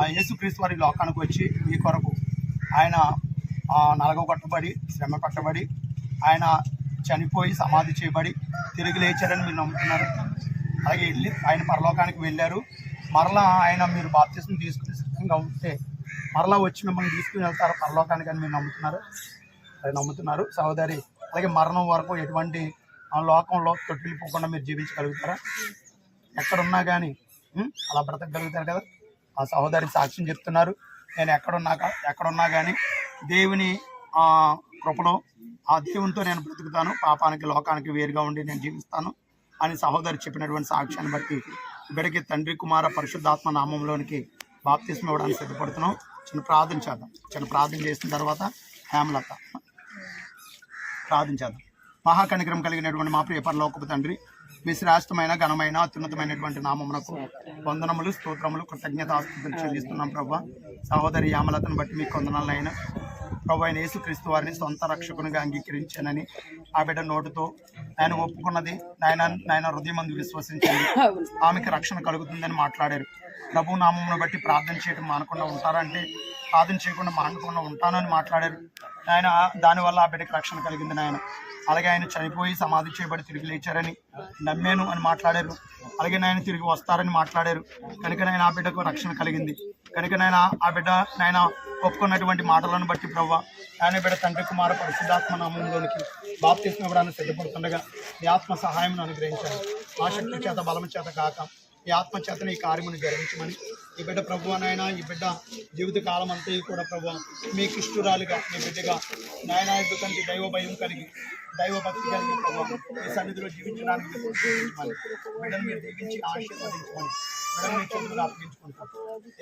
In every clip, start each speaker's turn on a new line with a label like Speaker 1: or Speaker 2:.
Speaker 1: యేసుక్రీస్తు వారి లోకానికి వచ్చి మీ కొరకు ఆయన నలగొట్టబడి శ్రమ పట్టబడి ఆయన చనిపోయి సమాధి చేయబడి తిరిగి లేచారని మీరు నమ్ముతున్నారు. అలాగే వెళ్ళి ఆయన పరలోకానికి వెళ్ళారు. మరలా ఆయన మీరు బాప్తిసం తీసుకునే సిద్ధంగా ఉంటే మరలా వచ్చి మిమ్మల్ని తీసుకుని వెళ్తారు పరలోకానికి అని మీరు నమ్ముతున్నారు. అది నమ్ముతున్నారు. సహోదరి అలాగే మరణం వరకు ఎటువంటి లోకంలో తొట్టిల్లిపోకుండా మీరు జీవించగలుగుతారా? ఎక్కడున్నా కానీ అలా బ్రతకగలుగుతారు కదా? ఆ సహోదరి సాక్ష్యం చెప్తున్నారు. నేను ఎక్కడున్నాక ఎక్కడున్నా కానీ దేవుని ఆ కృపలో ఆ దేవునితో నేను బ్రతుకుతాను. పాపానికి లోకానికి వేరుగా ఉండి నేను జీవిస్తాను అని సహోదరి చెప్పినటువంటి సాక్ష్యాన్ని బట్టి ఇక్కడికి తండ్రి కుమార పరిశుద్ధాత్మ నామంలోనికి బాప్తిస్మ ఇవ్వడానికి సిద్ధపడుతున్నాం. చిన్న ప్రార్థన చేద్దాం. చిన్న ప్రార్థన చేసిన తర్వాత హేమలత. ప్రార్థన చేద్దాం. మహాకనికరం కలిగినటువంటి మా ప్రియ పరలోకపు తండ్రి మీ శ్రేష్టమైన ఘనమైన అత్యున్నతమైనటువంటి నామమునకు వందనములు స్తోత్రములు కృతజ్ఞతాస్తుతులు చెల్లిస్తున్నాం ప్రభా. సహోదరి యామలతను బట్టి మీకు వందనాలైన ప్రభు ఆయన యేసుక్రీస్తు వారిని సొంత రక్షకునిగా అంగీకరించానని ఆ బిడ్డ నోటుతో ఆయన ఒప్పుకున్నది. నాయన నాయన హృదయం మందు విశ్వసించింది ఆమెకి రక్షణ కలుగుతుందని మాట్లాడారు. ప్రభు నామమును బట్టి ప్రార్థన చేయడం మానకుండా ఉంటారంటే ప్రార్థన చేయకుండా మానకుండా ఉంటానని మాట్లాడారు. ఆయన దానివల్ల ఆ బిడ్డకి రక్షణ కలిగింది నాయన. అలాగే ఆయన చనిపోయి సమాధి చేయబడి తిరిగి లేచారని నమ్మాను అని మాట్లాడారు. అలాగే నాయన తిరిగి వస్తారని మాట్లాడారు. కనుక నాయన ఆ బిడ్డకు రక్షణ కలిగింది. కనుక నాయన ఆ బిడ్డ నాయన ఒప్పుకున్నటువంటి మాటలను బట్టి ప్రవ్వ ఆయన బిడ్డ తండ్రి కుమార పరిశుద్ధాత్మ నామంలోనికి బాప్తిస్మ ఇవ్వడానికి సిద్ధపడుతుండగా ఈ ఆత్మ సహాయం అనుగ్రహించాను ఆ శక్తి చేత బలం చేత కాక ఈ ఆత్మ చేతని ఈ కార్యమును జరిగించమని ఈ బిడ్డ ప్రభు నాయన ఈ బిడ్డ జీవిత కాలం అంతా కూడా ప్రభు మీకు ఇష్టురాలుగా మీ బిడ్డగా నాయన ఎందుకంటే దైవ భయం కలిగి దైవ భక్తి కలిగి ప్రభు మీ సన్నిధిలో జీవించడానికి బిడ్డను మీరు దీవించి ఆశీర్వదించమని బిడ్డను మీ చేతులు అప్పగించుకుంటాం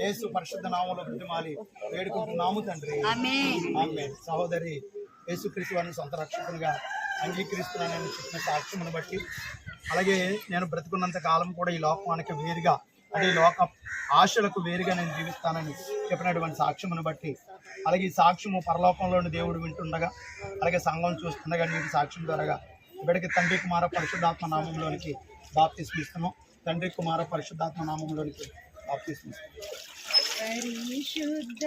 Speaker 1: యేసు పరిశుద్ధ నామంలో బుద్ధిమాలి వేడుకుంటున్నాము తండ్రి. ఆమె సహోదరి యేసుక్రీస్తు వారిని సొంత రక్షకునిగా అంగీకరిస్తున్నానని చెప్పిన సాక్ష్యమును బట్టి అలాగే నేను బ్రతుకున్నంత కాలం కూడా ఈ లోకానికి వేరుగా అంటే ఈ లోక ఆశలకు వేరుగా నేను జీవిస్తానని చెప్పినటువంటి సాక్ష్యమును బట్టి అలాగే ఈ సాక్ష్యము పరలోకంలోని దేవుడు వింటుండగా అలాగే సంఘం చూస్తుండగా నీకు సాక్ష్యం ద్వారా బిడ్డకి తండ్రి కుమార పరిశుద్ధాత్మ నామంలోనికి బాప్తిస్మిస్తున్నాం తండ్రి కుమార పరిశుద్ధాత్మ నామంలోనికి బాప్తిస్మిస్తున్నాం
Speaker 2: పరిశుద్ధ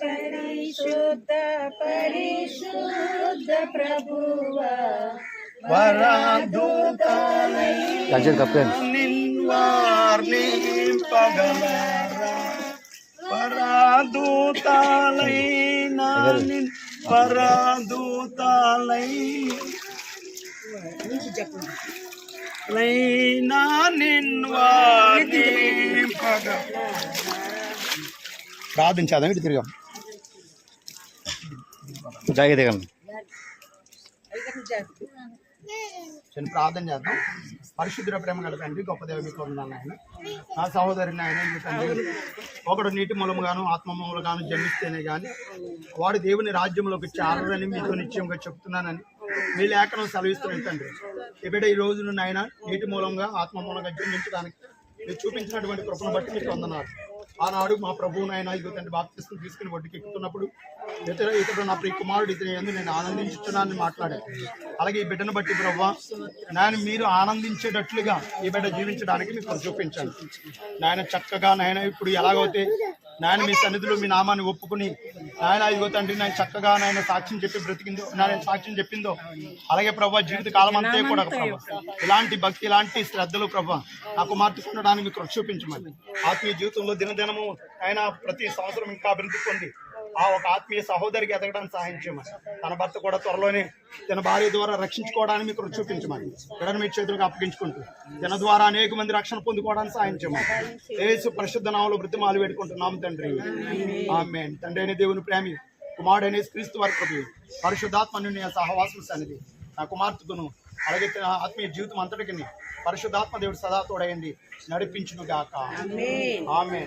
Speaker 2: పరిశుద్ధ పరిశుద్ధ ప్రభువ
Speaker 3: రాజన్ కప్పెన్
Speaker 1: నిన్వార్నింపగలరా పరాదూతాలైన నిన్ పరాదూతాలై లైనా నిన్వార్నింపగ ప్రార్థించాదా ఇటు తిరిగాం
Speaker 3: జాగ్రత్త దిగండి
Speaker 1: చిన్న ప్రార్థన చేద్దాం. పరిశుద్ధ ప్రేమ గల తండ్రి గొప్ప దేవ మీకు ఆయన నా సహోదరిని ఆయన ఈ తండ్రి ఒకడు నీటి మూలముగాను ఆత్మ జన్మిస్తేనే కానీ వాడు దేవుని రాజ్యంలోకి చేరదని మీతో నిశ్చయంగా చెప్తున్నానని మీ లేఖనం సెలవిస్తున్నాయి తండ్రి. ఈ రోజు ఈ రోజున నాయన నీటి మూలంగా ఆత్మ మూలంగా జన్మించడానికి మీరు చూపించినటువంటి కృపను బట్టి మీకు వందనాలు. ఆనాడు మా ప్రభువు నాయన ఇదిగో తండ్రి బాప్తిస్తులు తీసుకుని ఒడ్డుకి ఎక్కుతున్నప్పుడు ఇతర ఇతడు నా ప్రియ కుమారుడు ఇతని ఎందు నేను ఆనందించుతున్నానని మాట్లాడాను అలాగే ఈ బిడ్డను బట్టి ప్రభావ నాయన మీరు ఆనందించేటట్లుగా ఈ బిడ్డ జీవించడానికి మీకు చూపించాను నాయన చక్కగా నాయన ఇప్పుడు ఎలాగైతే నాయన మీ సన్నిధిలో మీ నామాన్ని ఒప్పుకుని నాయన ఇదిగో తండ్రి నేను చక్కగా నాయన సాక్ష్యం చెప్పి బ్రతికిందో నాయన సాక్ష్యం చెప్పిందో అలాగే ప్రభా జీవిత కాలం అంతే కూడా ప్రభా. ఇలాంటి భక్తి ఇలాంటి శ్రద్ధలు ప్రభా నా కుమార్తె ఉండడానికి మీకు చూపించమని. ఆత్మీయ జీవితంలో దినదినము ఆయన ప్రతి సంవత్సరం ఇంకా అభివృద్ధి పొంది ఆ ఒక ఆత్మీయ సహోదరికి ఎదగడానికి సహాయం చేయమని. తన భర్త కూడా త్వరలోనే తన భార్య ద్వారా రక్షించుకోవడానికి మీకు చూపించమని. బిడ్డను మీ చేతులకు అప్పగించుకుంటూ తన ద్వారా అనేక మంది రక్షణ పొందుకోవడానికి సహాయం చేయమని. ఏసు పరిశుద్ధ నామంలో బ్రతిమాలు వేడుకుంటున్నాము తండ్రి. ఆమె తండ్రి అయిన దేవుని ప్రేమి కుమారుడైన క్రీస్తు వారి ప్రభు పరిశుద్ధాత్మ నుండి సహవాసం సన్నిధి. నా కుమార్తెకును అలాగే ఆత్మీయ జీవితం అంతటికి పరిశుద్ధాత్మ దేవుడు సదా తోడయండి నడిపించును గాక. ఆమె